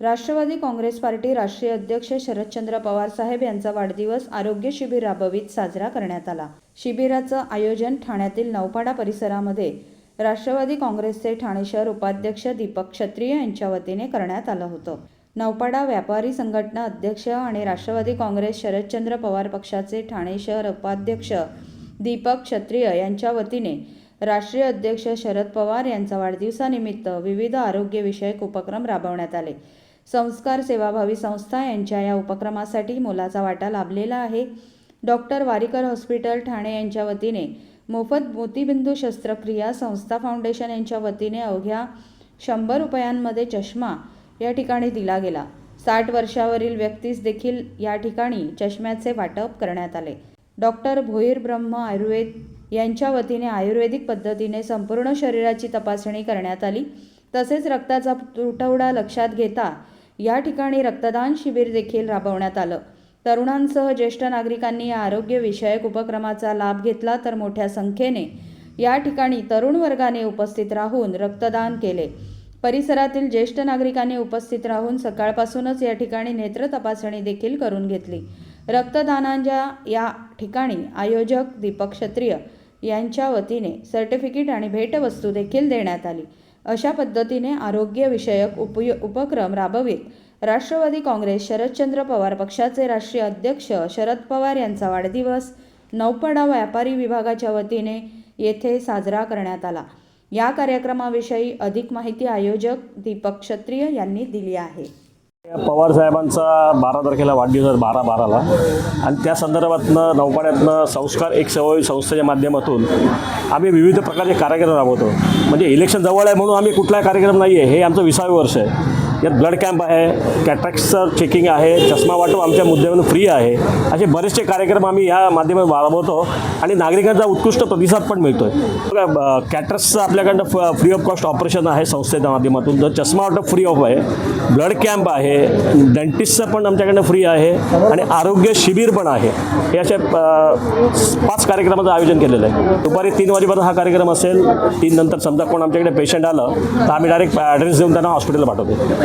Rashtrawadi Congress party राष्ट्रीय अध्यक्ष शरदचंद्र पवार साहेब यांचा वाढदिवस आरोग्य शिबिर राबवित साजरा करण्यात आला. शिबिराचं आयोजन ठाण्यातील नौपाडा परिसरामध्ये राष्ट्रवादी काँग्रेसचे ठाणे शहर उपाध्यक्ष दीपक क्षत्रिय यांच्या वतीने करण्यात आलं होतं. नौपाडा व्यापारी संघटना अध्यक्ष आणि राष्ट्रवादी काँग्रेस शरदचंद्र पवार पक्षाचे ठाणे शहर उपाध्यक्ष दीपक क्षत्रिय यांच्या वतीने राष्ट्रीय अध्यक्ष शरद पवार यांचा वाढदिवसानिमित्त विविध आरोग्यविषयक उपक्रम राबवण्यात आले. संस्कार सेवाभावी संस्था यांच्या या उपक्रमासाठी मोलाचा वाटा लाभलेला आहे. डॉक्टर वारीकर हॉस्पिटल ठाणे यांच्या वतीने मोफत मोतीबिंदू शस्त्रक्रिया संस्था फाउंडेशन यांच्या वतीने अवघ्या शंभर रुपयांमध्ये चष्मा या ठिकाणी दिला गेला. साठ वर्षावरील व्यक्तीस देखील या ठिकाणी चष्म्याचे वाटप करण्यात आले. डॉक्टर भोईर ब्रह्म आयुर्वेद यांच्या वतीने आयुर्वेदिक पद्धतीने संपूर्ण शरीराची तपासणी करण्यात आली. तसेच रक्ताचा तुटवडा लक्षात घेता या ठिकाणी रक्तदान शिबिर देखील राबवण्यात आलं. तरुणांसह ज्येष्ठ नागरिकांनी या आरोग्यविषयक उपक्रमाचा लाभ घेतला तर मोठ्या संख्येने या ठिकाणी तरुण वर्गाने उपस्थित राहून रक्तदान केले. परिसरातील ज्येष्ठ नागरिकांनी उपस्थित राहून सकाळपासूनच या ठिकाणी नेत्र तपासणी देखील करून घेतली. रक्तदानांच्या या ठिकाणी आयोजक दीपक क्षत्रिय यांच्या वतीने सर्टिफिकेट आणि भेटवस्तू देखील देण्यात आली. अशा पद्धतीने आरोग्यविषयक उपय उपक्रम राबवित राष्ट्रवादी काँग्रेस शरदचंद्र पवार पक्षाचे राष्ट्रीय अध्यक्ष शरद पवार यांचा वाढदिवस नौपाडा व्यापारी विभागाच्या वतीने येथे साजरा करण्यात आला. या कार्यक्रमाविषयी अधिक माहिती आयोजक दीपक क्षत्रिय यांनी दिली आहे. पवार साहेबांचा बारा तारखेला वाढदिवस आहे बारा बाराला. आणि त्या संदर्भातनं नौपाड्यातनं संस्कार एक सवय संस्थेच्या माध्यमातून आम्ही विविध प्रकारचे कार्यक्रम राबवतो. म्हणजे इलेक्शन जवळ आहे म्हणून आम्ही कुठलाही कार्यक्रम नाही आहे हे आमचं विसावे वर्ष आहे. यात ब्लड कॅम्प आहे कॅट्रॅक्टचं चेकिंग आहे चष्मा वाटप आमच्या मुद्द्यावरून फ्री आहे. असे बरेचसे कार्यक्रम आम्ही या माध्यमातून राबवतो आणि नागरिकांचा उत्कृष्ट प्रतिसाद पण मिळतो आहे कॅट्रक्सचं आपल्याकडं फ्री ऑफ कॉस्ट ऑपरेशन आहे संस्थेच्या माध्यमातून. तर चष्मा वाटप फ्री ऑफ आहे ब्लड कॅम्प आहे डेंटिस्टचं पण आमच्याकडनं फ्री आहे आणि आरोग्य शिबिर पण आहे. हे अशा पाच कार्यक्रमाचं आयोजन केलेलं आहे. दुपारी तीन वाजेपर्यंत हा कार्यक्रम असेल तीन नंतर समजा कोण आमच्याकडे पेशंट आलं तर आम्ही डायरेक्ट ॲड्रेस देऊन त्यांना हॉस्पिटलला पाठवतो.